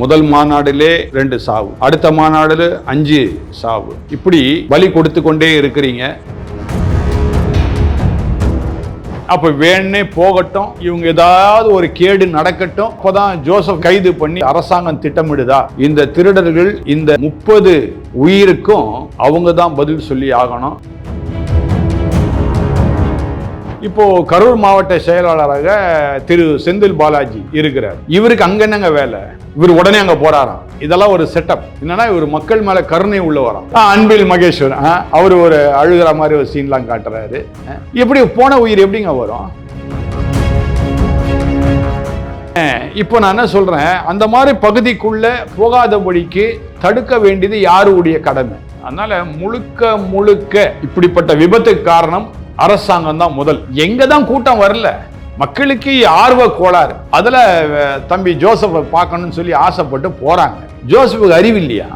முதல் மாநாடுலே ரெண்டு சாவு அடுத்த மாநாடுல அஞ்சு சாவு. இப்படி பலி கொடுத்து கொண்டே இருக்கிறீங்க. அப்ப வேணே போகட்டும் இவங்க ஏதாவது ஒரு கேடு நடக்கட்டும் அப்பதான் ஜோசப் கைது பண்ணி அரசாங்கம் திட்டமிடுதா? இந்த திருடர்கள் இந்த முப்பது உயிருக்கும் அவங்க தான் பதில் சொல்லி ஆகணும். இப்போது கரூர் மாவட்ட செயலாளராக திரு செந்தில் பாலாஜி இருக்கிறார். இவருக்கு அங்கே என்னங்க வேலை? இவர் உடனே அங்கே போறாராம். இதெல்லாம் ஒரு செட்டப் என்னன்னா இவர் மக்கள் மேலே கருணை உள்ள வரான் அன்பில் மகேஸ்வர் ஆ, அவர் ஒரு அழுகிற மாதிரி ஒரு சீன்லாம் காட்டுறாரு. எப்படி போன உயிர் எப்படிங்க வரும்? இப்போ நான் என்ன சொல்கிறேன் அந்த மாதிரி பகுதிக்குள்ளே போகாதபடிக்கு தடுக்க வேண்டியது யாருடைய கடமை? அதனால் முழுக்க முழுக்க இப்படிப்பட்ட விபத்துக்கு காரணம் அரசாங்கம் தான் முதல். எங்க தான் கூட்டம் வரல மக்களுக்கு ஆர்வ கோளாறு. அதுல தம்பி ஜோசப்பை பார்க்கணும்னு சொல்லி ஆசைப்பட்டு போறாங்க. ஜோசப்புக்கு அறிவு இல்லையா?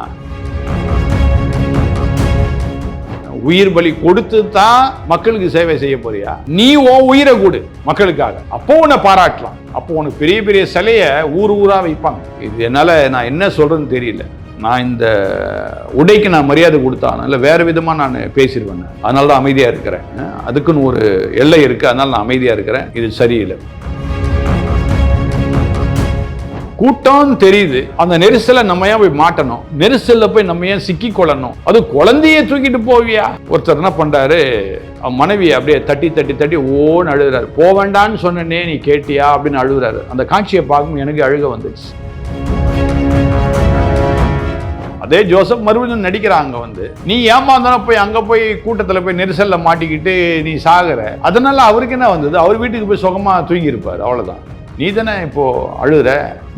உயிர் பலி கொடுத்து தான் மக்களுக்கு சேவை செய்ய போறியா? நீ உன் உயிரை கொடு மக்களுக்காக. அப்போ உன்னை பாராட்டலாம். அப்போ உனக்கு பெரிய பெரிய சிலையை ஊர் ஊரா வைப்பாங்க. இது என்னால நான் என்ன சொல்றேன்னு தெரியல. நான் இந்த உடைக்கு நான் மரியாதை கொடுத்தாலும் இல்லை வேற விதமா நான் பேசிடுவேன் அதனால தான் அமைதியா இருக்கிறேன். அதுக்குன்னு ஒரு எல்லை இருக்கு. அதனால நான் அமைதியா இருக்கிறேன். இது சரியில்லை. கூட்டம் தெரியுது. அந்த நெரிசலை நம்ம ஏன் போய் மாட்டணும்? நெரிசல்ல போய் நம்ம ஏன் சிக்கி கொள்ளணும்? அது குழந்தைய தூக்கிட்டு போவியா? ஒருத்தர் என்ன பண்றாரு? அவன் மனைவியை அப்படியே தட்டி தட்டி தட்டி ஓன்னு அழுகுறாரு. போவேண்டான்னு சொன்னனே நீ கேட்டியா? அப்படின்னு அழுகுறாரு. அந்த காட்சியை பார்க்கும் எனக்கு அழுக வந்துச்சு அதே ஜோசப் மறுபடியும் நடிக்கிறாங்க வந்து. நீ ஏமாந்தாலும் போய் அங்க போய் கூட்டத்துல போய் நெரிசல்ல மாட்டிக்கிட்டு நீ சாகுற. அதனால அவருக்கு என்ன வந்தது? அவர் வீட்டுக்கு போய் சுகமா தூங்கி இருப்பார் அவ்வளவுதான். நீ தானே இப்போ அழுகுற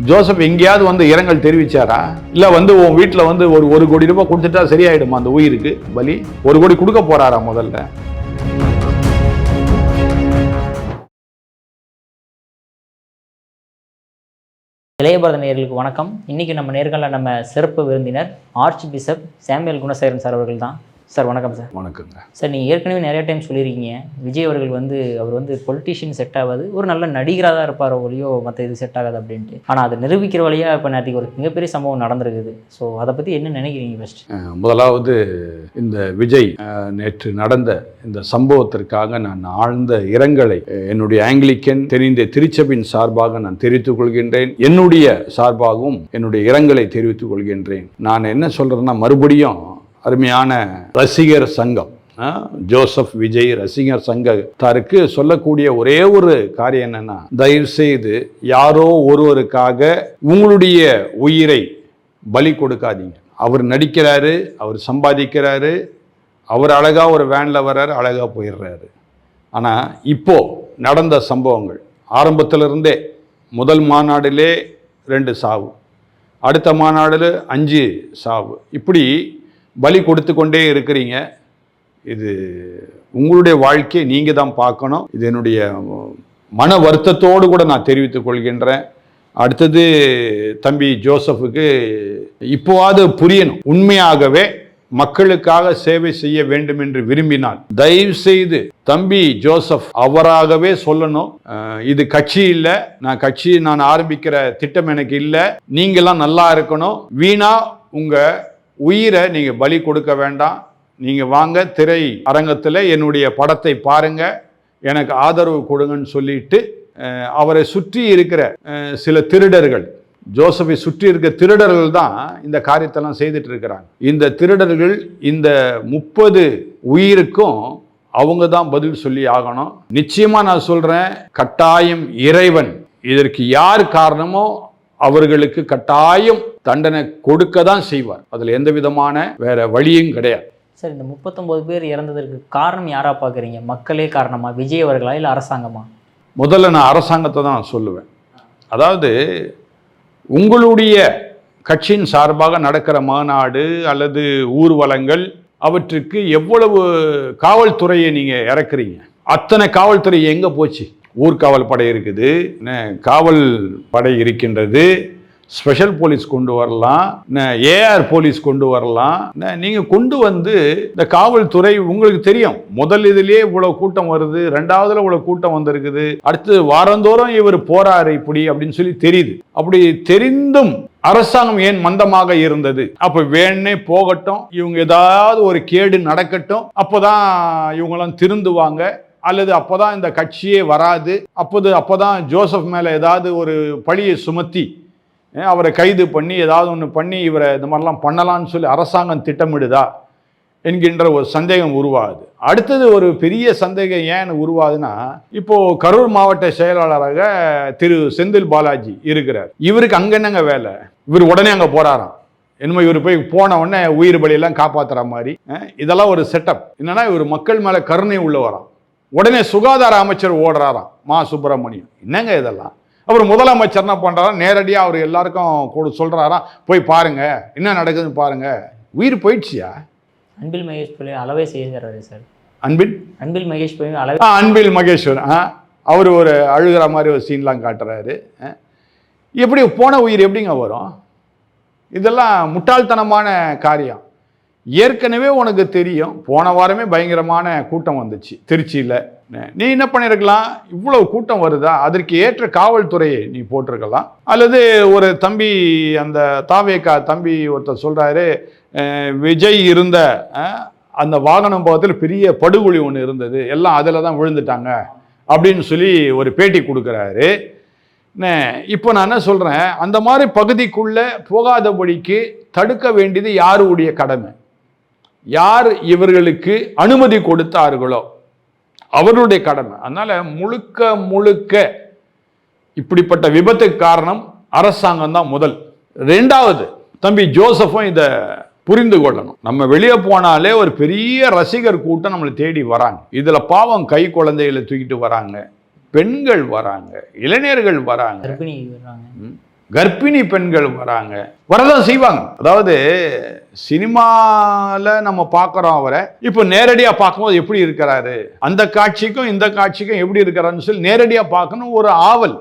ஜோசப் எங்கேயாவது வந்து இரங்கல் தெரிவிச்சாரா? இல்ல வந்து உன் வீட்டுல வந்து ஒரு ஒரு கோடி ரூபாய் கொடுத்துட்டா சரியாயிடுமா அந்த உயிருக்கு? பலி? ஒரு கோடி கொடுக்க போறாரா முதல்ல? இளையபாரத நேர்களுக்கு வணக்கம். இன்றைக்கி நம்ம நேர்களில் நம்ம சிறப்பு விருந்தினர் ஆர்ச் பிஷப் சாமியல் குணசேகரன் சார் அவர்கள் தான் சார் வணக்கம் சார். வணக்கங்க. சார் நீங்கள் ஏற்கனவே நிறைய டைம் சொல்லியிருக்கீங்க. விஜய் அவர்கள் வந்து அவர் வந்து பொலிட்டீஷியன் செட் ஆகாது ஒரு நல்ல நடிகராக தான் இருப்பார் ஒழியோ மற்ற இது செட் ஆகாது அப்படின்ட்டு. ஆனால் அதை நிரூபிக்கிற வழியாக இப்போ நேற்றுக்கு ஒரு மிகப்பெரிய சம்பவம் நடந்திருக்குது. ஸோ அதை பற்றி என்ன நினைக்கிறீங்க ஃபஸ்ட் முதலாவது இந்த விஜய் நேற்று நடந்த இந்த சம்பவத்திற்காக நான் ஆழ்ந்த இரங்கலை என்னுடைய ஆங்கிலிக்கன் தெரிந்த திருச்சபின் சார்பாக நான் தெரிவித்துக் கொள்கின்றேன். என்னுடைய சார்பாகவும் என்னுடைய இரங்கலை தெரிவித்துக் கொள்கின்றேன். நான் என்ன சொல்றேன்னா மறுபடியும் அருமையான ரசிகர் சங்கம். ஜோசப் விஜய் ரசிகர் சங்கத்தாருக்கு சொல்லக்கூடிய ஒரே ஒரு காரியம் என்னன்னா தயவு செய்து யாரோ ஒருவருக்காக உங்களுடைய உயிரை பலி கொடுக்காதீங்க. அவர் நடிக்கிறாரு அவர் சம்பாதிக்கிறாரு அவர் அழகா ஒரு வேனில் வர்றாரு அழகா போயிடுறாரு. ஆனால் இப்போ நடந்த சம்பவங்கள். ஆரம்பத்திலிருந்தே முதல் மாநாடிலே ரெண்டு சாவு. அடுத்த மாநாடில் அஞ்சு சாவு. இப்படி பலி கொடுத்து கொண்டே இருக்கிறீங்க. இது உங்களுடைய வாழ்க்கையை நீங்கள் தான் பார்க்கணும். இது என்னுடைய மன வருத்தத்தோடு கூட நான் தெரிவித்துக் கொள்கின்றேன். அடுத்தது தம்பி ஜோசஃபுக்கு இப்போவாது புரியணும். உண்மையாகவே மக்களுக்காக சேவை செய்ய வேண்டும் என்று விரும்பினால் தயவு செய்து தம்பி ஜோசப் அவராகவே சொல்லணும். இது கட்சி இல்லை. நான் கட்சி நான் ஆரம்பிக்கிற திட்டம் எனக்கு இல்லை. நீங்களாம் நல்லா இருக்கணும். வீணா உங்கள் உயிரை நீங்கள் பலி கொடுக்க வேண்டாம். நீங்கள் வாங்க திரை அரங்கத்தில் என்னுடைய படத்தை பாருங்க. எனக்கு ஆதரவு கொடுங்கன்னு சொல்லிட்டு அவரை சுற்றி இருக்கிற சில திருடர்கள் ஜோசஃபை சுற்றி இருக்க திருடர்கள் தான் இந்த காரியத்தெல்லாம் செய்துட்டு இருக்கிறாங்க. இந்த திருடர்கள் இந்த முப்பது உயிருக்கும் அவங்க தான் பதில் சொல்லி ஆகணும். நிச்சயமா நான் சொல்றேன் கட்டாயம் இறைவன். இதற்கு யார் காரணமோ அவர்களுக்கு கட்டாயம் தண்டனை கொடுக்க தான் செய்வார். அதுல எந்த விதமான வேற வழியும் கிடையாது. சார் இந்த முப்பத்தொம்போது பேர் இறந்ததற்கு காரணம் யாராக பார்க்குறீங்க மக்களே காரணமா? விஜய் அவர்களா இல்லை அரசாங்கமா? முதல்ல நான் அரசாங்கத்தை தான் சொல்லுவேன். அதாவது உங்களுடைய கட்சியின் சார்பாக நடக்கிற மாநாடு அல்லது ஊர்வலங்கள் அவற்றுக்கு எவ்வளவு காவல்துறையை நீங்கள் இறக்குறீங்க? அத்தனை காவல்துறை எங்கே போச்சு? ஊர்காவல் படை இருக்குது. காவல் படை இருக்கின்றது. ஸ்பெஷல் போலீஸ் கொண்டு வரலாம். ஏஆர் போலீஸ் கொண்டு வரலாம். நீங்கள் கொண்டு வந்து இந்த காவல்துறை உங்களுக்கு தெரியும். முதல் இதுலேயே இவ்வளோ கூட்டம் வருது. ரெண்டாவதுல இவ்வளோ கூட்டம் வந்திருக்குது. அடுத்து வாரந்தோறும் இவர் போறாரு இப்படி அப்படின்னு சொல்லி தெரியுது. அப்படி தெரிந்தும் அரசாங்கம் ஏன் மந்தமாக இருந்தது? அப்ப வேணே போகட்டும். இவங்க ஏதாவது ஒரு கேடு நடக்கட்டும். அப்போதான் இவங்கெல்லாம் திருந்துவாங்க. அல்லது அப்போதான் இந்த கட்சியே வராது. அப்போது அப்போதான் ஜோசப் மேலே ஏதாவது ஒரு பழியை சுமத்தி அவரை கைது பண்ணி ஏதாவது ஒன்று பண்ணி இவரை இந்த மாதிரிலாம் பண்ணலாம்னு சொல்லி அரசாங்கம் திட்டமிடுதா என்கின்ற ஒரு சந்தேகம் உருவாகுது. அடுத்தது ஒரு பெரிய சந்தேகம் ஏன் உருவாகுதுன்னா இப்போது கரூர் மாவட்ட செயலாளராக திரு செந்தில் பாலாஜி இருக்கிறார். இவருக்கு அங்கே என்னங்க வேலை? இவர் உடனே அங்கே போகிறாராம் என்னமோ இவர் போய் போன உடனே உயிர் பலியெல்லாம் காப்பாற்றுற மாதிரி இதெல்லாம் ஒரு செட்டப் என்னென்னா இவர் மக்கள் மேலே கருணை உள்ளவராம். உடனே சுகாதார அமைச்சர் ஓடுறாராம். மா. சுப்பிரமணியம் என்னங்க இதெல்லாம்? அப்புறம் முதலமைச்சர் என்ன பண்றாராம்? நேரடியாக அவர் எல்லாருக்கும் கொடு சொல்றாராம். போய் பாருங்க. என்ன நடக்குதுன்னு பாருங்க. உயிர் போயிடுச்சியா? அன்பில் மகேஷ் பிள்ளை அளவே செய்கிறாரு சார். அன்பின் அன்பில் மகேஷ் பிள்ளை அளவே அன்பில் மகேஸ்வர் ஆ அவர் ஒரு அழுகிற மாதிரி ஒரு சீன்லாம் காட்டுறாரு. எப்படி போன உயிர் எப்படிங்க வரும்? இதெல்லாம் முட்டாள்தனமான காரியம். ஏற்கனவே உனக்கு தெரியும் போன வாரமே பயங்கரமான கூட்டம் வந்துச்சு திருச்சியில். நீ என்ன பண்ணியிருக்கலாம் இவ்வளவு கூட்டம் வருதா? அதற்கு ஏற்ற காவல்துறையை நீ போட்டிருக்கலாம். அல்லது ஒரு தம்பி அந்த தாவேக்கா தம்பி ஒருத்தர் சொல்கிறாரு விஜய் இருந்த அந்த வாகனம் பக்கத்தில் பெரிய படுகொலி ஒன்று இருந்தது. எல்லாம் அதில் தான் விழுந்துட்டாங்க. அப்படின்னு சொல்லி ஒரு பேட்டி கொடுக்குறாரு. இப்போ நான் என்ன சொல்கிறேன் அந்த மாதிரி பகுதிக்குள்ளே போகாதபடிக்கு தடுக்க வேண்டியது யாருடைய கடமை? யார் இவர்களுக்கு அனுமதி கொடுத்தார்களோ அவர்களுடைய கடமை. அதனால முழுக்க முழுக்க இப்படிப்பட்ட விபத்துக்கு காரணம் அரசாங்கம் தான் முதல். ரெண்டாவது தம்பி ஜோசஃபும் இதை புரிந்து கொள்ளணும். நம்ம வெளியே போனாலே ஒரு பெரிய ரசிகர் கூட்டம் நம்மளை தேடி வராங்க. இதுல பாவம் கை குழந்தைகளை தூக்கிட்டு வராங்க பெண்கள் வராங்க இளைஞர்கள் வராங்க. கர்ப்பிணி பெண்களும் பெண்கள் வராங்க. வரதான் செய்வாங்க. அதாவது சினிமாவில் நம்ம பார்க்குறோம் அவரை. இப்போ நேரடியாக பார்க்கும்போது எப்படி இருக்கிறாரு? அந்த காட்சிக்கும் இந்த காட்சிக்கும் எப்படி இருக்கிறாருன்னு சொல்லி நேரடியாக பார்க்கணும் ஒரு ஆவல்.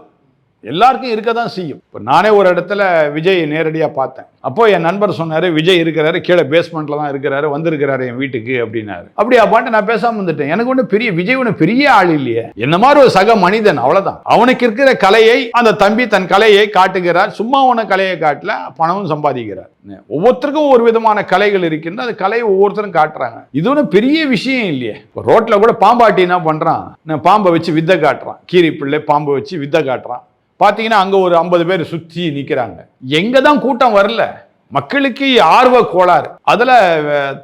எல்லாருக்கும் இருக்க தான் செய்யும். இப்போ நானே ஒரு இடத்துல விஜய் நேரடியாக பார்த்தேன். அப்போ என் நண்பர் சொன்னார் விஜய் இருக்கிறாரு கீழே பேஸ்மெண்ட்டில் தான் இருக்கிறாரு வந்திருக்கிறாரு என் வீட்டுக்கு அப்படின்னாரு. அப்படி அப்பாட்டு நான் பேசாமல் வந்துட்டேன் எனக்கு ஒன்றும் பெரிய விஜய் ஒன்றும் பெரிய ஆள் இல்லையே. என்ன மாதிரி ஒரு சக மனிதன் அவ்வளோதான் அவனுக்கு இருக்கிற கலையை அந்த தம்பி தன் கலையை காட்டுகிறார். சும்மா உன கலையை காட்டல பணமும் சம்பாதிக்கிறார். ஒவ்வொருத்தருக்கும் ஒரு விதமான கலைகள் இருக்கின்ற அந்த கலையை ஒவ்வொருத்தரும் காட்டுறாங்க. இது ஒன்றும் பெரிய விஷயம் இல்லையே. இப்போ ரோட்டில் கூட பாம்பாட்டி என்ன பண்ணுறான் நான் பாம்பை வச்சு வித்தை காட்டுறான். கீரி பிள்ளை பாம்பை வச்சு வித்தை காட்டுறான். பார்த்தீங்கன்னா அங்கே ஒரு ஐம்பது பேர் சுற்றி நிற்கிறாங்க எங்கே தான் கூட்டம் வரல மக்களுக்கு ஆர்வ கோளாறு. அதில்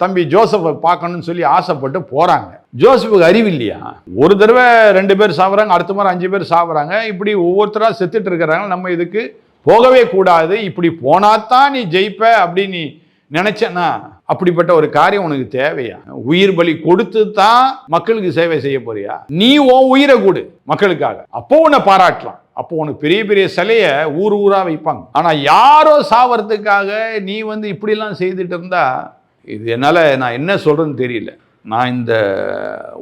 தம்பி ஜோசஃபை பார்க்கணும்னு சொல்லி ஆசைப்பட்டு போகிறாங்க ஜோசஃபுக்கு அறிவு இல்லையா? ஒரு தடவை ரெண்டு பேர் சாப்பிட்றாங்க அடுத்த மாதிரி அஞ்சு பேர் சாப்பிட்றாங்க இப்படி ஒவ்வொருத்தராக செத்துட்டு இருக்கிறாங்க. நம்ம இதுக்கு போகவே கூடாது. இப்படி போனாதான் நீ ஜெயிப்ப அப்படின்னு நீ நினைச்சேன்னா அப்படிப்பட்ட ஒரு காரியம் உனக்கு தேவையா? உயிர் பலி கொடுத்து தான் மக்களுக்கு சேவை செய்ய போறியா? நீ உன் உயிரை கொடு மக்களுக்காக. அப்போ உன்னை பாராட்டலாம். அப்போ உனக்கு பெரிய பெரிய சிலையை ஊர் ஊராக வைப்பாங்க. ஆனால் யாரோ சாவறதுக்காக நீ வந்து இப்படிலாம் செய்துட்டு இருந்தா இது என்னால் நான் என்ன சொல்கிறேன்னு தெரியல. நான் இந்த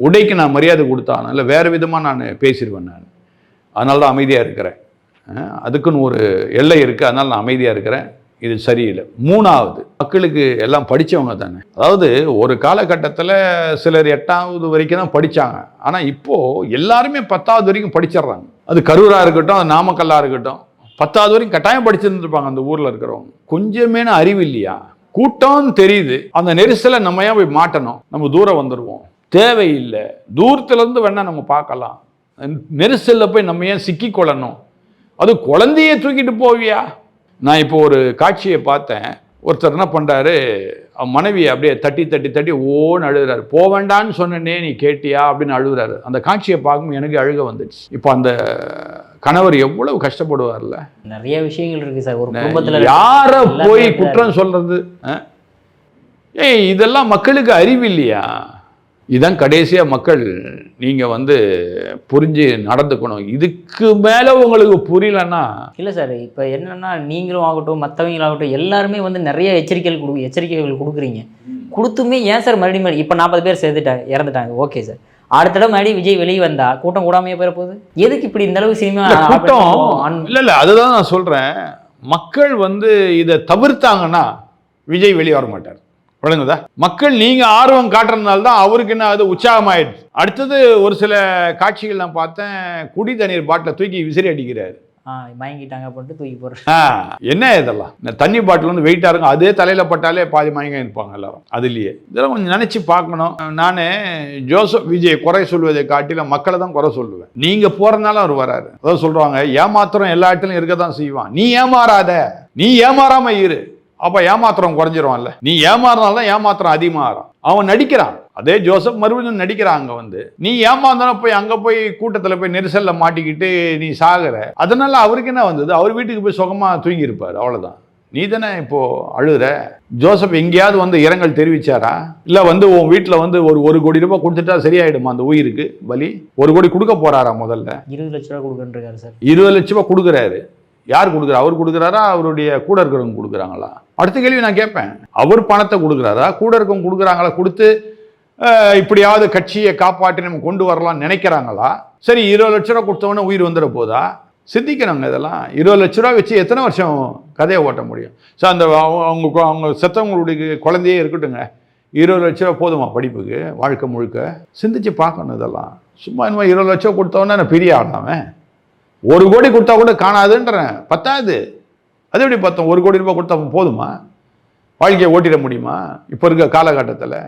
உடைக்கு நான் மரியாதை கொடுத்தானோ இல்லை வேறு விதமாக நான் பேசிடுவேன் நான். அதனால தான் அமைதியாக இருக்கிறேன். அதுக்குன்னு ஒரு எல்லை இருக்குது அதனால் நான் அமைதியாக இருக்கிறேன். இது சரியில்லை. மூணாவது மக்களுக்கு எல்லாம் படித்தவங்க தானே. அதாவது ஒரு காலகட்டத்தில் சிலர் எட்டாவது வரைக்கும் தான் படித்தாங்க ஆனால் இப்போது எல்லாருமே பத்தாவது வரைக்கும் படிச்சிடுறாங்க. அது கரூராக இருக்கட்டும் அது நாமக்கல்லாக இருக்கட்டும் பத்தாவது வரைக்கும் கட்டாயம் படிச்சிருந்துருப்பாங்க அந்த ஊரில் இருக்கிறவங்க. கொஞ்சமேன அறிவு இல்லையா? கூட்டம் தெரியுது. அந்த நெரிசலை நம்ம ஏன் போய் மாட்டணும்? நம்ம தூரம் வந்துடுவோம் தேவையில்லை. தூரத்துலேருந்து வேணால் நம்ம பார்க்கலாம். நெரிசலில் போய் நம்ம ஏன் சிக்கிக்கொள்ளணும் அது குழந்தைய தூக்கிட்டு போவியா? நான் இப்போ ஒரு காட்சியை பார்த்தேன். ஒருத்தர் என்ன பண்ணுறாரு மனைவியை அப்படியே தட்டி தட்டி தட்டி ஓன்னு அழுகுறாரு. போக வேண்டான்னு சொன்னனே நீ கேட்டியா? அப்படின்னு அழுகுறாரு. அந்த காட்சியை பார்க்கும் எனக்கு அழுக வந்துடுச்சு. இப்போ அந்த கணவர் எவ்வளவு கஷ்டப்படுவார்ல? நிறைய விஷயங்கள் இருக்கு சார். ஒரு குடும்பத்துல யார போய். குற்றம் சொல்றது? ஏய் இதெல்லாம் மக்களுக்கு அறிவு இல்லையா? இதான் கடைசியா மக்கள் நீங்க வந்து புரிஞ்சு நடந்துக்கணும். இதுக்கு மேல உங்களுக்கு புரியலன்னா இல்லை சார் இப்போ என்னன்னா நீங்களும் ஆகட்டும் மற்றவங்களாகட்டும் எல்லாருமே வந்து நிறைய எச்சரிக்கைகள் கொடு எச்சரிக்கைகள் கொடுக்குறீங்க. கொடுத்துமே ஏன் சார் மறுபடியும் இப்போ நாற்பது பேர் சேர்த்துட்டாங்க இறந்துட்டாங்க. Okay sir. அடுத்த தடவை மறுபடியும் விஜய் வெளியே வந்தா கூட்டம் கூடாமையே போயிட போகுது? எதுக்கு இப்படி இந்த அளவு சினிமா கூட்டம் இல்ல இல்ல அதுதான் நான் சொல்றேன். மக்கள் வந்து இதை தவிர்த்தாங்கன்னா விஜய் வெளியே வர மாட்டார். விளங்குதா? மக்கள் நீங்க ஆர்வம் காட்டுறதுனால தான் அவருக்கு என்ன அது உற்சாகமாயிடுச்சு அடுத்தது ஒரு சில காட்சிகள் நான் பார்த்தேன். குடி தண்ணீர் பாட்டில தூக்கி விசிறி அடிக்கிறாரு. மயங்கிட்டாங்க அப்படின்ட்டு தூக்கி போடுற ஆ, என்ன இதெல்லாம்? இந்த தண்ணி பாட்டில் வந்து வெயிட்டாக இருக்கும். அதே தலையில் பட்டாலே பாதி மயங்க இருப்பாங்க எல்லாரும். அதுலேயே. இதெல்லாம் கொஞ்சம் நினச்சி பார்க்கணும். நான் ஜோசப் விஜய் குறை சொல்வதை காட்டில மக்களை தான் குறை சொல்லுவேன். நீங்கள் போகிறதுனால அவர் வராரு. அதான் சொல்கிறாங்க ஏமாத்திரம் எல்லா இடத்துலையும் இருக்க தான் செய்வான். நீ ஏமாறாத. நீ ஏமாறாம இரு. அப்போ ஏமாத்திரம் குறைஞ்சிருவான்ல. நீ ஏமாறினால தான் ஏமாத்திரம் அதிகமாகறான் அவன் நடிக்கிறான். அதே ஜோசப் மறுபடியும் நடிக்கிறான் அங்க வந்து. நீ ஏமாந்தாலும் போய் அங்க போய் கூட்டத்துல போய் நெரிசல்ல மாட்டிக்கிட்டு நீ சாகுற. அதனால அவருக்கு என்ன வந்தது? அவர் வீட்டுக்கு போய் சுகமா தூங்கி இருப்பார் அவ்வளவுதான். நீ தானே இப்போ அழுகுற? ஜோசப் எங்கேயாவது வந்து இரங்கல் தெரிவிச்சாரா? இல்ல வந்து உன் வீட்டுல வந்து ஒரு ஒரு கோடி ரூபாய் கொடுத்துட்டா சரியாயிடுமா அந்த உயிருக்கு? பலி? ஒரு கோடி கொடுக்க போறாரா முதல்ல? இருபது லட்ச ரூபா கொடுக்குன்றிருக்காரு சார். இருபது லட்ச ரூபாய் கொடுக்குறாரு. யார் கொடுக்குறா? அவர் கொடுக்குறாரா? அவருடைய கூட இருக்கிறவங்க கொடுக்குறாங்களா? அடுத்த கேள்வி நான் கேட்பேன். அவர் பணத்தை கொடுக்குறாரா? கூட இருக்கவங்க கொடுக்குறாங்களா? கொடுத்து இப்படியாவது கட்சியை காப்பாற்றி நம்ம கொண்டு வரலாம்னு நினைக்கிறாங்களா? சரி இருபது லட்ச ரூபா கொடுத்தவொடனே உயிர் வந்துட போதா? சிந்திக்கணுங்க இதெல்லாம். இருபது லட்ச ரூபா வச்சு எத்தனை வருஷம் கதையை ஓட்ட முடியும்? ஸோ அந்த அவங்க அவங்க அவங்க செத்தவங்களுடைய குழந்தையே இருக்கட்டுங்க. இருபது லட்ச ரூபா போதுமா படிப்புக்கு வாழ்க்கை முழுக்க? சிந்திச்சு பார்க்கணும் இதெல்லாம். சும்மா இன்னும் இருபது லட்சம் கொடுத்தவொடனே நான் பெரிய ஒரு கோடி கொடுத்தா கூட காணாதுன்றேன். பத்தாது. அது எப்படி பார்த்தோம்? ஒரு கோடி ரூபாய் கொடுத்தா போதுமா? வாழ்க்கையை ஓட்டிட முடியுமா? இப்போ இருக்க காலகட்டத்தில்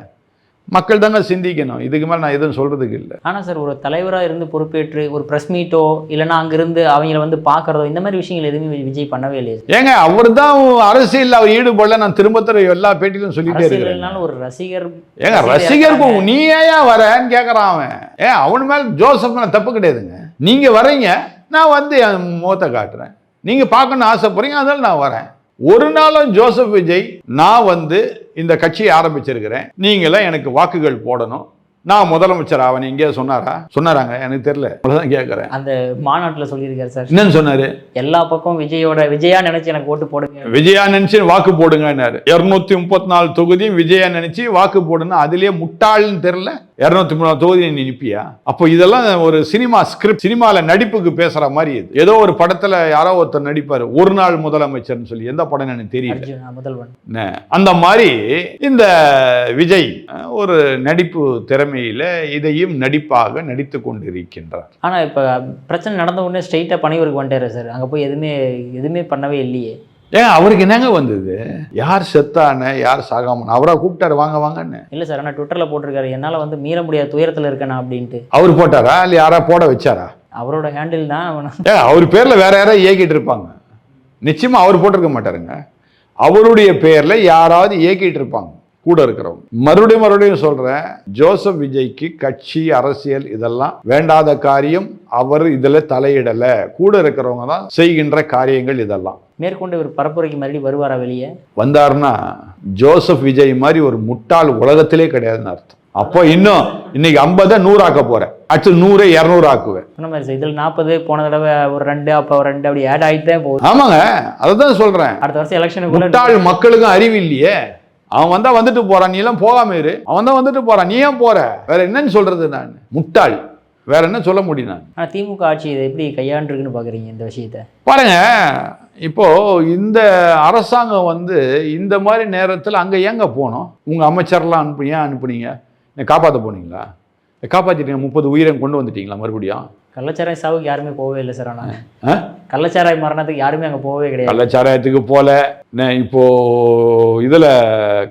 மக்கள் தாங்க சிந்திக்கணும். இதுக்கு மேலே நான் எதுவும் சொல்கிறதுக்கு இல்லை. ஆனால் சார் ஒரு தலைவராக இருந்து பொறுப்பேற்று ஒரு ப்ரெஸ் மீட்டோ இல்லைன்னா அங்கிருந்து அவங்கள வந்து பார்க்கறதோ இந்த மாதிரி விஷயங்கள் எதுவுமே விஜய் பண்ணவே இல்லையே ஏங்க அவர் தான் அரசியல் அவர் ஈடுபடல நான் திரும்ப திரும்ப எல்லா பேட்டிலும் சொல்லிட்டே இருக்கிறேன் ஒரு ரசிகர் ஏங்க ரசிகருக்கு நீ ஏன் வரேன்னு கேட்குறான் அவன். ஏன் அவன் மேலே ஜோசப் தப்பு கிடையாதுங்க. நீங்கள் வரீங்க நான் வந்து என் முகத்தை காட்டுறேன். நீங்கள் பார்க்கணும்னு ஆசைப்படுறீங்க அதனால நான் வரேன். ஒரு நாளும் ஜோசப் விஜய் நான் வந்து இந்த கட்சியை ஆரம்பிச்சிருக்கிறேன். நீங்களாம் எனக்கு வாக்குகள் போடணும். நான் முதலமைச்சர் ஆவன். எங்கேயா சொன்னாரா? சொன்னாராங்க. எனக்கு தெரியல. அவ்வளோதான் கேட்குறேன் அந்த மாநாட்டில் சொல்லியிருக்காரு சார். என்னன்னு சொன்னாரு? எல்லா பக்கம் விஜயோட விஜயா நினைச்சு எனக்கு ஓட்டு போடுங்க. விஜயா நினைச்சு வாக்கு போடுங்கன்னாரு. இருநூத்தி முப்பத்தி நாலு தொகுதியும் விஜயா நினைச்சு வாக்கு போடுங்க அதுலயே முட்டாள்னு தெரியல. இருநூத்தி மூணு தொகுதி நீ நிப்பியா? அப்போ இதெல்லாம் ஒரு சினிமா ஸ்கிரிப்ட் சினிமால நடிப்புக்கு பேசுற மாதிரி இது. ஏதோ ஒரு படத்துல யாரோ ஒருத்தர் நடிப்பாரு. ஒரு நாள் முதலமைச்சர்னு சொல்லி. எந்த படம் எனக்கு தெரியல. முதல்வன். அந்த மாதிரி இந்த விஜய் ஒரு நடிப்பு திறமையில இதையும் நடிப்பாக நடித்து கொண்டிருக்கின்றார். ஆனால் இப்போ பிரச்சனை நடந்த உடனே ஸ்ட்ரெயிட்டாக பணியூருக்கு வந்துட்டாரு சார் அங்கே போய் எதுவுமே எதுவுமே பண்ணவே இல்லையே. ஏன் அவருக்கு என்னங்க வந்தது? யார் செத்தான யார் சாகாம? அவரா கூப்பிட்டாரு வாங்க வாங்கன்னு. இல்லை சார் ஆனால் ட்விட்டரில் போட்டிருக்காரு. என்னால் வந்து மீற முடியாத துயரத்தில் இருக்கேனா அப்படின்ட்டு. அவர் போட்டாரா? இல்லை யாரா போட வச்சாரா? அவரோட ஹேண்டில் தான் ஏன் அவர் பேர்ல வேற யாராவது இயக்கிட்டு இருப்பாங்க. நிச்சயமா அவர் போட்டிருக்க மாட்டாருங்க. அவருடைய பேர்ல யாராவது இயக்கிட்டு இருப்பாங்க. கூட இருக்கிறவங்க. மறுபடியும் மறுபடியும் சொல்றேன் ஜோசப் விஜய்க்கு கட்சி அரசியல் இதெல்லாம் வேண்டாத காரியம் அவர் இதுல தலையிடல. கூட இருக்கிறவங்க தான் செய்கின்ற காரியங்கள் இதெல்லாம். மேற்கொண்டு இவர் பரப்புரைக்கு மறுபடியும் வருவாரா வெளியே? வந்தாருன்னா ஜோசப் விஜய் மாதிரி ஒரு முட்டாள் உலகத்திலே கிடையாதுன்னு அர்த்தம். அப்போ இன்னும் இன்னைக்கு ஐம்பதை நூறாக்க போறேன். அடுத்து நூறு இரநூறு ஆக்குவேன். சொன்ன மாதிரி சார் இதில் நாற்பது போன தடவை ஒரு ரெண்டு அப்போ ஒரு ரெண்டு அப்படி ஆட் ஆகிட்டே போகுது. ஆமாங்க அதை தான் சொல்றேன். அடுத்த வருஷம் எலெக்ஷனுக்குள்ள முட்டாள் மக்களுக்கும் அறிவு இல்லையே. அவன் வந்தா வந்துட்டு போறான் நீ எல்லாம் போகாம இரு. அவன் தான் வந்துட்டு போறான் நீ ஏன் போற? வேற என்னன்னு சொல்றது நான்? முட்டாள். வேற என்ன சொல்ல முடியும் நான்? ஆனால் திமுக ஆட்சி இதை எப்படி கையாண்டுருக்குன்னு பார்க்குறீங்க இந்த விஷயத்த? பாருங்க இப்போ இந்த அரசாங்கம் வந்து இந்த மாதிரி நேரத்தில் அங்கே ஏங்க போனோம்? உங்க அமைச்சர்லாம் அனுப்பு ஏன் அனுப்புனீங்க? நீ காப்பாற்ற போனீங்களா? காப்பாற்றிட்டீங்க முப்பது உயிரை கொண்டு வந்துட்டீங்களா மறுபடியும்? கள்ளச்சாராய சாவுக்கு யாருமே போகவே இல்லை சார் ஆனால் ஆ? கள்ளச்சாராய மரணத்துக்கு யாருமே அங்கே போகவே கிடையாது. கள்ளச்சாராயத்துக்கு போல. இப்போ இதில்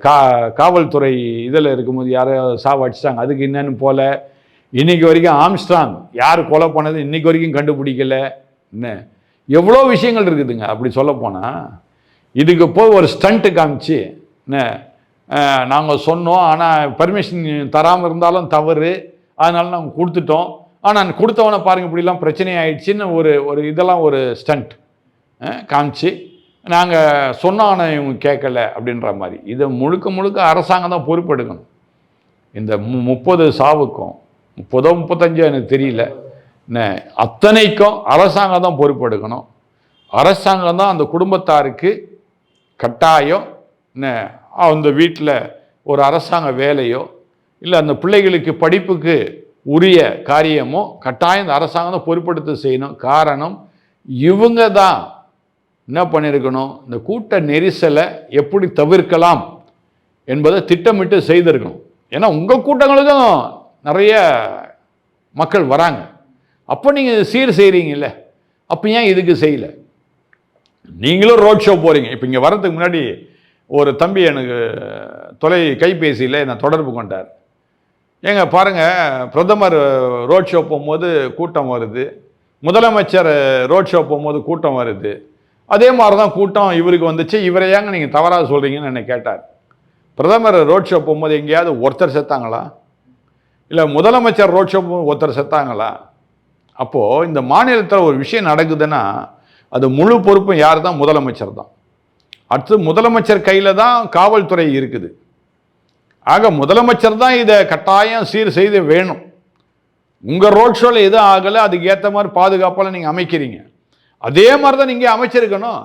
கா காவல்துறை இதில் இருக்கும்போது யாரோ சாவடிச்சிட்டாங்க அதுக்கு என்னன்னு போல. இன்னைக்கு வரைக்கும் ஆம்ஸ்ட்ராங் யார் கொலை பண்ணது இன்னைக்கு வரைக்கும் கண்டுபிடிக்கல. என்ன எவ்வளோ விஷயங்கள் இருக்குதுங்க அப்படி சொல்ல போனால் இதுக்கு போய் ஒரு ஸ்டண்ட்டு காமிச்சு என்ன நாங்கள் சொன்னோம் ஆனால் பர்மிஷன் தராமல் இருந்தாலும் தவறு. அதனால நாங்கள் கொடுத்துட்டோம். ஆனால் கொடுத்தவனை பாருங்க இப்படிலாம் பிரச்சனை ஆயிடுச்சுன்னு ஒரு ஒரு இதெல்லாம் ஒரு ஸ்டண்ட் காமிச்சு நாங்கள் சொன்னான இவங்க கேட்கல அப்படின்ற மாதிரி. இதை முழுக்க முழுக்க அரசாங்கம் தான் பொறுப்பெடுக்கணும். இந்த மு முப்பது சாவுக்கும் முப்பதோ முப்பத்தஞ்சோ எனக்கு தெரியல. என்ன அத்தனைக்கும் அரசாங்கம் தான் பொறுப்பெடுக்கணும். அரசாங்கம் தான் அந்த குடும்பத்தாருக்கு கட்டாயம் என்ன அந்த வீட்டில் ஒரு அரசாங்க வேலையோ இல்லை அந்த பிள்ளைகளுக்கு படிப்புக்கு உரிய காரியமோ கட்டாயம் இந்த அரசாங்கம் தான் செய்யணும். காரணம் இவங்க தான் என்ன பண்ணியிருக்கணும் இந்த கூட்ட நெரிசலை எப்படி தவிர்க்கலாம் என்பதை திட்டமிட்டு செய்திருக்கணும். ஏன்னா உங்கள் கூட்டங்களுக்கும் நிறைய மக்கள் வராங்க. அப்போ நீங்கள் சீர் செய்கிறீங்கல்ல அப்போ ஏன் இதுக்கு செய்யல? நீங்களும் ரோட் ஷோ போகிறீங்க இப்போ இங்கே வரதுக்கு முன்னாடி ஒரு தம்பி எனக்கு தொலை கைபேசியில் என்னை தொடர்பு கொண்டார். ஏங்க பாருங்கள் பிரதமர் ரோட் ஷோ போகும்போது கூட்டம் வருது. முதலமைச்சர் ரோட் ஷோ போகும்போது கூட்டம் வருது. அதே மாதிரி தான் கூட்டம் இவருக்கு வந்துச்சு. இவரை ஏங்க நீங்கள் தவறாக சொல்கிறீங்கன்னு என்னை கேட்டார். பிரதமர் ரோட் ஷோ போகும்போது எங்கேயாவது ஒருத்தர் செத்தாங்களா? இல்லை முதலமைச்சர் ரோட் ஷோ போகும்போது ஒருத்தர் செத்தாங்களா? அப்போது இந்த மாநிலத்தில் ஒரு விஷயம் நடக்குதுன்னா அது முழு பொறுப்பும் யார் தான் முதலமைச்சர் தான். அடுத்து முதலமைச்சர் கையில் தான் காவல்துறை இருக்குது. ஆக முதலமைச்சர் தான் இதை கட்டாயம் சீர் செய்து வேணும். உங்கள் ரோட் ஷோவில் எதுவும் ஆகலை அதுக்கு ஏற்ற மாதிரி பாதுகாப்பெல்லாம் நீங்கள் அமைக்கிறீங்க. அதே மாதிரி தான் நீங்கள் அமைச்சிருக்கணும்.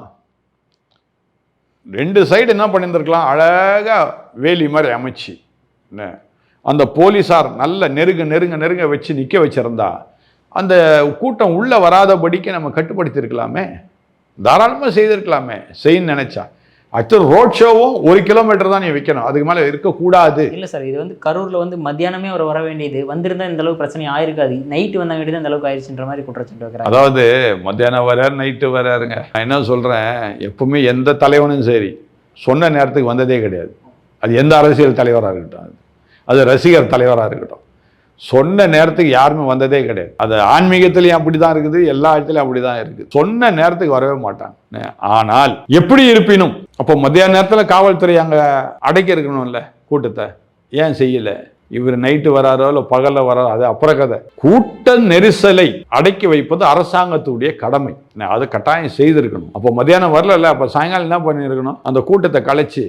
ரெண்டு சைடு என்ன பண்ணியிருந்துருக்கலாம்? அழகாக வேலி மாதிரி அமைச்சு. என்ன? அந்த போலீஸார் நல்ல நெருங்க நெருங்க நெருங்க வச்சு நிற்க வச்சுருந்தா அந்த கூட்டம் உள்ளே வராதபடிக்கு நம்ம கட்டுப்படுத்தியிருக்கலாமே. தாராளமாக செய்திருக்கலாமே. செய்யன்னு நினச்சா. அடுத்து ரோட் ஷோவும் ஒரு கிலோமீட்டர் தான் நீ வைக்கணும். அதுக்கு மேலே இருக்கக்கூடாது. இல்லை சார் இது வந்து கரூரில் வந்து மத்தியானமே அவர் வர வேண்டியது. வந்திருந்தா இந்த அளவுக்கு பிரச்சனை ஆயிருக்காது. நைட்டு வந்த வேண்டியது இந்த அளவுக்கு ஆயிடுச்சுன்ற மாதிரி குற்றச்சாட்டு வைக்கிறாங்க அதாவது மத்தியானம் வரார் நைட்டு வராருங்க. நான் என்ன சொல்கிறேன் எப்பவுமே எந்த தலைவனும் சரி சொன்ன நேரத்துக்கு வந்ததே கிடையாது. அது எந்த அரசியல் தலைவராக இருக்கட்டும் அது. அது ரசிகர் தலைவராக இருக்கட்டும். சொன்ன நேரத்துக்கு யாருமே வந்ததே கிடையாது. அது ஆன்மீகத்திலையும் அப்படி தான் இருக்குது எல்லா இடத்துலையும் அப்படி தான் இருக்குது. சொன்ன நேரத்துக்கு வரவே மாட்டாங்க. ஆனால் எப்படி இருப்பினும் அப்போ மத்தியான நேரத்தில் காவல்துறை அங்கே அடைக்க இருக்கணும்ல கூட்டத்தை. ஏன் செய்யலை? இவர் நைட்டு வராரோ இல்லை பகலில் வராரோ அது அப்புறம் கதை கூட்ட நெரிசலை அடக்கி வைப்பது அரசாங்கத்துடைய கடமை. நான் கட்டாயம் செய்திருக்கணும். அப்போ மத்தியானம் வரல அப்போ சாயங்காலம் என்ன பண்ணியிருக்கணும்? அந்த கூட்டத்தை கலைச்சி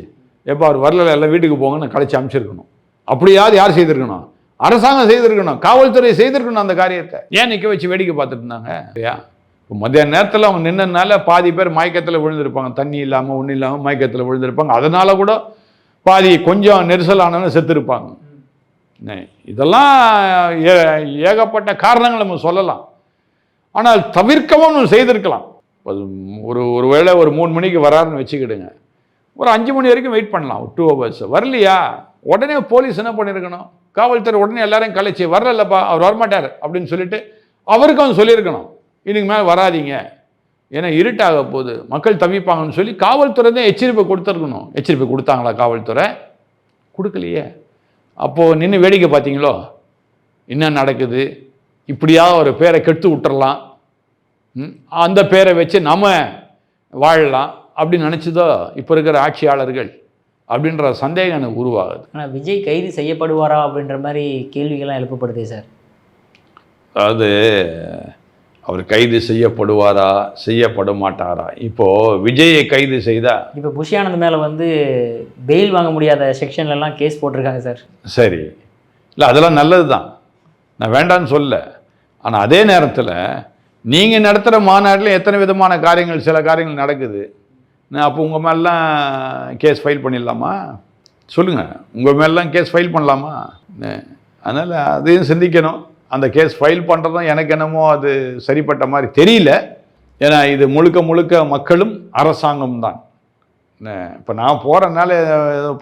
எப்போ அவர் வரல எல்லாம் வீட்டுக்கு போங்கன்னு கலைச்சி அமைச்சிருக்கணும் அப்படியாவது யார் செய்திருக்கணும்? அரசாங்கம் செய்திருக்கணும். காவல்துறை செய்திருக்கணும் அந்த காரியத்தை. ஏன் நிற்க வச்சு வேடிக்கை பார்த்துட்டு இருந்தாங்க? இல்லையா மத்தியான நேரத்தில் அவங்க நின்னனால பாதி பேர் மயக்கத்தில் விழுந்திருப்பாங்க. தண்ணி இல்லாமல் ஒன்றும் இல்லாமல் மயக்கத்தில் விழுந்திருப்பாங்க. அதனால கூட பாதி கொஞ்சம் நெரிசலானவங்க செத்துருப்பாங்க. இதெல்லாம் ஏ- ஏகப்பட்ட காரணங்கள் நம்ம சொல்லலாம். ஆனால் தவிர்க்கவும் நம்ம செய்திருக்கலாம். ஒரு ஒரு வேளை ஒரு மூணு மணிக்கு வராருன்னு வச்சுக்கிடுங்க. ஒரு அஞ்சு மணி வரைக்கும் வெயிட் பண்ணலாம். டூ ஹவர்ஸ் வரலையா? உடனே போலீஸ் என்ன பண்ணியிருக்கணும் காவல்துறை உடனே எல்லாரையும் கலைச்சி வரலப்பா அவர் வரமாட்டார். அப்படின்னு சொல்லிட்டு அவருக்கும் அவன் சொல்லியிருக்கணும். இதுக்கு மேலே வராதீங்க. ஏன்னா இருட்டாக போகுது. மக்கள் தவிப்பாங்கன்னு சொல்லி காவல்துறை தான் எச்சரிப்பை கொடுத்துருக்கணும். எச்சரிப்பை கொடுத்தாங்களா காவல்துறை? கொடுக்கலையே. அப்போது நின்று வேடிக்கை பார்த்தீங்களோ? என்ன நடக்குது? இப்படியா ஒரு பேரை கெடுத்து விட்டுறலாம். அந்த பேரை வச்சு நம்ம வாழலாம். அப்படின்னு நினச்சதோ இப்போ இருக்கிற ஆட்சியாளர்கள் அப்படின்ற சந்தேகம் எனக்கு உருவாகுது. ஆனால் விஜய் கைது செய்யப்படுவாரா அப்படின்ற மாதிரி கேள்விகள்லாம் எழுப்பப்படுதே சார். அதாவது அவர் கைது செய்யப்படுவாரா செய்யப்பட மாட்டாரா இப்போது விஜயை கைது செய்தா? இப்போ புஷி ஆனந்த் மேலே வந்து பெயில் வாங்க முடியாத செக்ஷன்லலாம் கேஸ் போட்டிருக்காங்க சார் சரி. இல்லை அதெல்லாம் நல்லது தான் நான் வேண்டான்னு சொல்ல. ஆனால் அதே நேரத்தில் நீங்கள் நடத்துகிற மாநாட்டில் எத்தனை விதமான காரியங்கள் சில காரியங்கள் நடக்குது? நான் அப்போ உங்கள் மேலாம் கேஸ் ஃபைல் பண்ணிடலாமா? சொல்லுங்கள் உங்கள் மேலாம் கேஸ் ஃபைல் பண்ணலாமா? அதனால் அதையும் சிந்திக்கணும். அந்த கேஸ் ஃபைல் பண்ணுறதும் எனக்கு என்னமோ அது சரிப்பட்ட மாதிரி தெரியல. ஏன்னா இது முழுக்க முழுக்க மக்களும் அரசாங்கம் தான். இப்போ நான் போகிறனால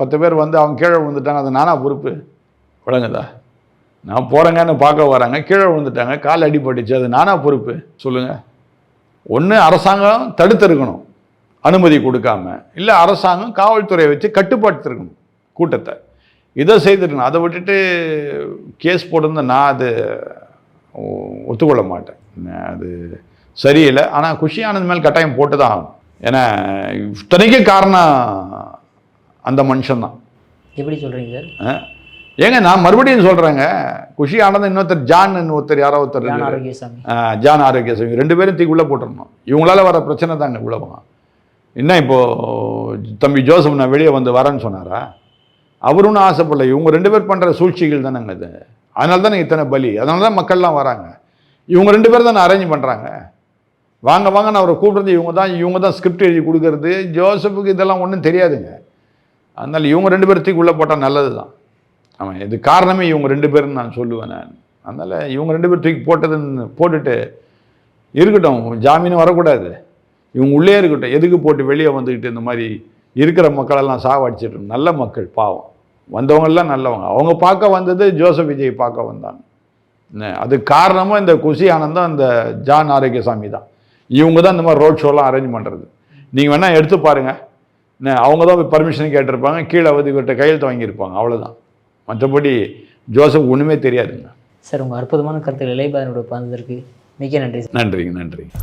பத்து பேர் வந்து அவங்க கீழே விழுந்துட்டாங்க அது நானா பொறுப்பு? விளங்குதா நான் போகிறேங்கன்னு பார்க்க வராங்க கீழே விழுந்துட்டாங்க கால் அடிபட்டுச்சு அது நானா பொறுப்பு? சொல்லுங்கள் ஒன்று அரசாங்கம் தடுத்திருக்கணும் அனுமதி கொடுக்காம. இல்லை அரசாங்கம் காவல்துறையை வச்சு கட்டுப்படுத்திருக்கணும் கூட்டத்தை. இதை செய்திருக்கணும். அதை விட்டுட்டு கேஸ் போட்டிருந்தா நான் அது ஒத்துக்கொள்ள மாட்டேன். அது சரியில்லை. ஆனால் குஷி ஆனந்த் மேல் கட்டாயம் போட்டு தான் ஆகணும். ஏன்னா இத்தனைக்கும் காரணம் அந்த மனுஷன்தான் எப்படி சொல்கிறீங்க சார் ஆ? ஏங்க நான் மறுபடியும் சொல்கிறேங்க குஷி ஆனந்த் இன்னொருத்தர் ஜான் ஒருத்தர் யாரோ ஒருத்தர் ஜான். ஆரோக்கியசாமி. ரெண்டு பேரும் தூக்கி உள்ளே போட்டுருணும் இவங்களால வர பிரச்சனை தாங்க உலகம் என்ன இப்போது தம்பி ஜோசப் நான் வெளியே வந்து வரேன்னு சொன்னாரா? அவரும் ஆசைப்படல. இவங்க ரெண்டு பேர் பண்ணுற சூழ்ச்சிகள் தானேங்க இது. அதனால தானே இத்தனை பலி. அதனால தான் மக்கள்லாம் வராங்க. இவங்க ரெண்டு பேர் தானே அரேஞ்ச் பண்ணுறாங்க வாங்க வாங்க நான் அவரை கூப்பிட்றது இவங்க தான். இவங்க தான் ஸ்கிரிப்ட் எழுதி கொடுக்கறது. ஜோசப்புக்கு இதெல்லாம் ஒன்றும் தெரியாதுங்க. அதனால் இவங்க ரெண்டு பேர்த்துக்கு உள்ளே போட்டால் நல்லது தான் ஆமாம் இது காரணமே இவங்க ரெண்டு பேருன்னு நான் சொல்லுவேன் நான். அதனால் இவங்க ரெண்டு பேர் தூக்கி போட்டதுன்னு போட்டுட்டு இருக்கட்டும். ஜாமீனும் வரக்கூடாது. இவங்க உள்ளே இருக்கட்டும். எதுக்கு போட்டு வெளியே வந்துக்கிட்டு இந்த மாதிரி இருக்கிற மக்களெல்லாம் சாவடிச்சிட்டு நல்ல மக்கள் பாவம். வந்தவங்கெல்லாம் நல்லவங்க. அவங்க பார்க்க வந்தது ஜோசப் விஜய் பார்க்க வந்தாங்க. அது காரணமும் இந்த குஷி ஆனந்தம் இந்த ஜான் ஆரோக்கியசாமி தான். இவங்க தான் இந்த மாதிரி ரோட் ஷோலாம் அரேஞ்ச் பண்ணுறது நீங்கள் வேணால் எடுத்து பாருங்கள் அவங்க தான் பர்மிஷன் கேட்டிருப்பாங்க. கீழே வந்து இவர்கிட்ட கையெழுத்து வாங்கியிருப்பாங்க. அவ்வளவுதான். மற்றபடி ஜோசப் ஒன்றுமே தெரியாதுங்க. சார் உங்கள் அற்புதமான கருத்துக்கள் இளையபாதனோட பகிர்ந்ததற்கு மிக்க நன்றி நன்றிங்க நன்றிங்க.